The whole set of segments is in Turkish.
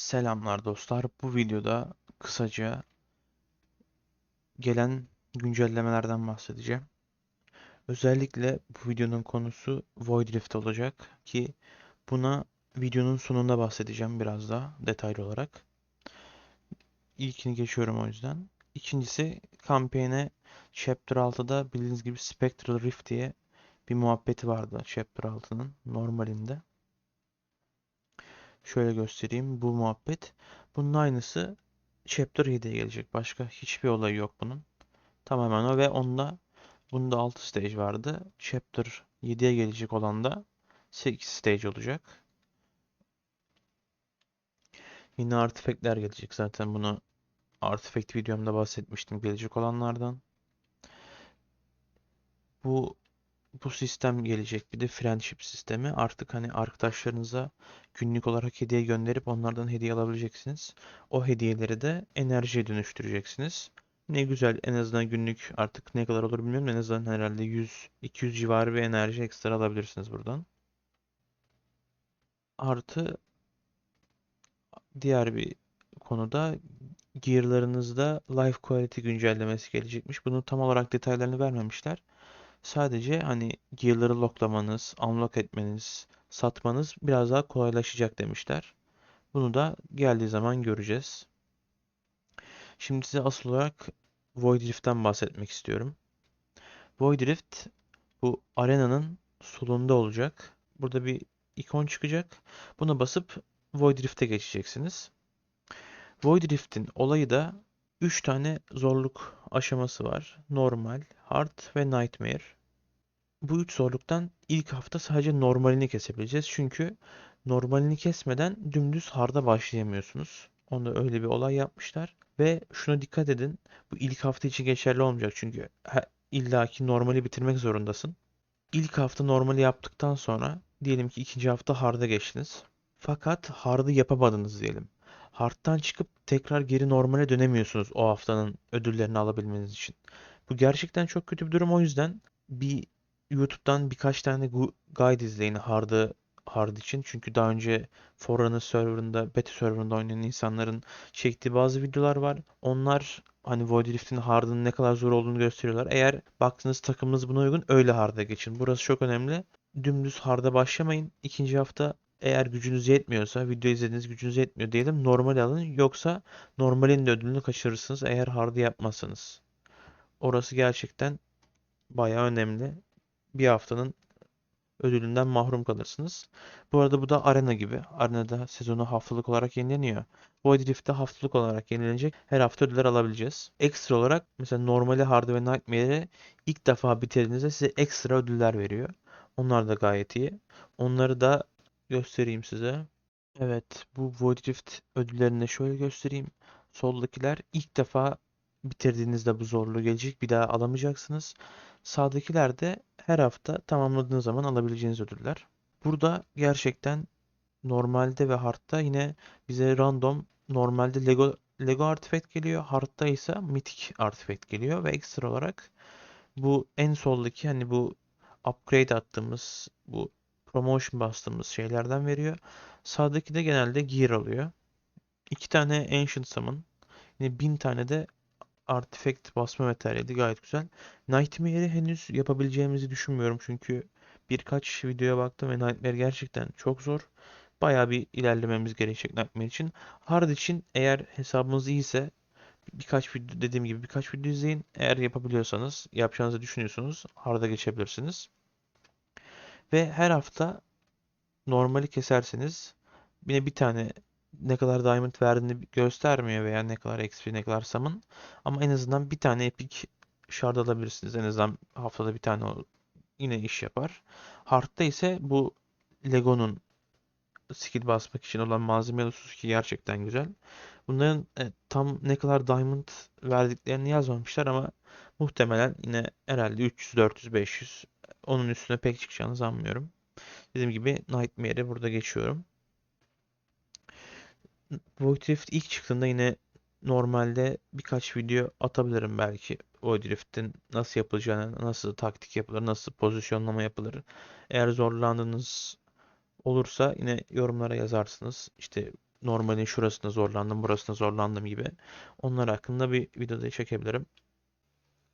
Selamlar dostlar. Bu videoda kısaca gelen güncellemelerden bahsedeceğim. Özellikle bu videonun konusu Void Rift olacak ki buna videonun sonunda bahsedeceğim biraz daha detaylı olarak. İlkini geçiyorum o yüzden. İkincisi kampanya Chapter 6'da bildiğiniz gibi Spectral Rift diye bir muhabbeti vardı Chapter 6'nın normalinde. Şöyle göstereyim bu muhabbet. Bunun aynısı Chapter 7'ye gelecek. Başka hiçbir olayı yok bunun. Tamamen o ve onda bunda 6 stage vardı. Chapter 7'ye gelecek olan da 8 stage olacak. Yine artifactler gelecek zaten bunu artifact videomda bahsetmiştim gelecek olanlardan. Bu bu sistem gelecek. Bir de friendship sistemi. Artık hani arkadaşlarınıza günlük olarak hediye gönderip onlardan hediye alabileceksiniz. O hediyeleri de enerjiye dönüştüreceksiniz. Ne güzel en azından günlük artık ne kadar olur bilmiyorum. En azından herhalde 100-200 civarı bir enerji ekstra alabilirsiniz buradan. Artı diğer bir konuda gearlarınızda life quality güncellemesi gelecekmiş. Bunun tam olarak detaylarını vermemişler. Sadece hani gear'ları locklamanız, unlock etmeniz, satmanız biraz daha kolaylaşacak demişler. Bunu da geldiği zaman göreceğiz. Şimdi size asıl olarak Void Rift'ten bahsetmek istiyorum. Void Rift bu arenanın solunda olacak. Burada bir ikon çıkacak. Buna basıp Void Rift'e geçeceksiniz. Void Rift'in olayı da 3 tane zorluk aşaması var. Normal, Hard ve Nightmare. Bu üç zorluktan ilk hafta sadece normalini kesebileceğiz. Çünkü normalini kesmeden dümdüz Hard'a başlayamıyorsunuz. Onda öyle bir olay yapmışlar. Ve şuna dikkat edin. Bu ilk hafta için geçerli olmayacak. Çünkü illaki normali bitirmek zorundasın. İlk hafta normali yaptıktan sonra diyelim ki ikinci hafta Hard'a geçtiniz. Fakat Hard'ı yapamadınız diyelim. Hard'tan çıkıp tekrar geri normale dönemiyorsunuz o haftanın ödüllerini alabilmeniz için. Bu gerçekten çok kötü bir durum. O yüzden bir YouTube'dan birkaç tane guide izleyin Hard'ı Hard için. Çünkü daha önce Forerunner serverında, beta serverında oynayan insanların çektiği bazı videolar var. Onlar hani Void Rift'in Hard'ın ne kadar zor olduğunu gösteriyorlar. Eğer baktığınız takımınız buna uygun öyle Hard'a geçin. Burası çok önemli. Dümdüz Hard'a başlamayın. İkinci hafta eğer gücünüz yetmiyorsa, video izlediğiniz gücünüz yetmiyor diyelim normal alın. Yoksa normalin de ödülünü kaçırırsınız eğer Hard'ı yapmazsanız. Orası gerçekten bayağı önemli. Bir haftanın ödülünden mahrum kalırsınız. Bu arada bu da arena gibi. Arenada sezonu haftalık olarak yenileniyor. Void Rift'te haftalık olarak yenilenecek. Her hafta ödüller alabileceğiz. Ekstra olarak mesela normali, hard ve nightmare'i ilk defa bitirdiğinizde size ekstra ödüller veriyor. Onlar da gayet iyi. Onları da göstereyim size. Evet, bu Void Rift ödüllerini şöyle göstereyim. Soldakiler ilk defa bitirdiğinizde bu zorluğu gelecek. Bir daha alamayacaksınız. Sağdakiler de her hafta tamamladığınız zaman alabileceğiniz ödüller. Burada gerçekten normalde ve hard'da yine bize random normalde Lego Lego artifact geliyor. Hard'da ise Mythic artifact geliyor ve ekstra olarak bu en soldaki hani bu upgrade attığımız bu promotion bastığımız şeylerden veriyor. Sağdaki de genelde gear alıyor. İki tane Ancient Summon. Yine bin tane de Artifact basma materyali gayet güzel. Nightmare'i henüz yapabileceğimizi düşünmüyorum çünkü birkaç videoya baktım ve Nightmare gerçekten çok zor. Bayağı bir ilerlememiz gerekecek Nightmare için. Hard için eğer hesabınız iyiyse birkaç video dediğim gibi birkaç video izleyin. Eğer yapabiliyorsanız, yapacağınızı düşünüyorsunuz Hard'a geçebilirsiniz. Ve her hafta normali keserseniz yine bir tane ne kadar diamond verdiğini göstermiyor veya ne kadar XP ne kadar summon. Ama en azından bir tane epic shard alabilirsiniz. En azından haftada bir tane yine iş yapar. Hard'da ise bu Lego'nun skill basmak için olan malzeme ki gerçekten güzel. Bunların e, tam ne kadar diamond verdiklerini yazmamışlar ama muhtemelen yine herhalde 300, 400, 500 onun üstüne pek çıkacağını sanmıyorum. Dediğim gibi Nightmare'e burada geçiyorum. Void Rift ilk çıktığında yine normalde birkaç video atabilirim belki. Void Rift'in nasıl yapılacağını, nasıl taktik yapılır, nasıl pozisyonlama yapılır. Eğer zorlandığınız olursa yine yorumlara yazarsınız. İşte normalin şurasında zorlandım, burasında zorlandım gibi. Onlar hakkında bir videoda çekebilirim.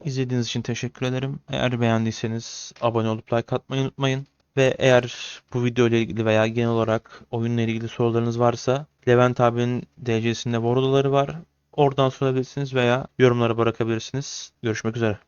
İzlediğiniz için teşekkür ederim. Eğer beğendiyseniz abone olup like atmayı unutmayın. Ve eğer bu video ile ilgili veya genel olarak oyunla ilgili sorularınız varsa Levent abinin DC'sinde boruları var. Oradan sorabilirsiniz veya yorumlara bırakabilirsiniz. Görüşmek üzere.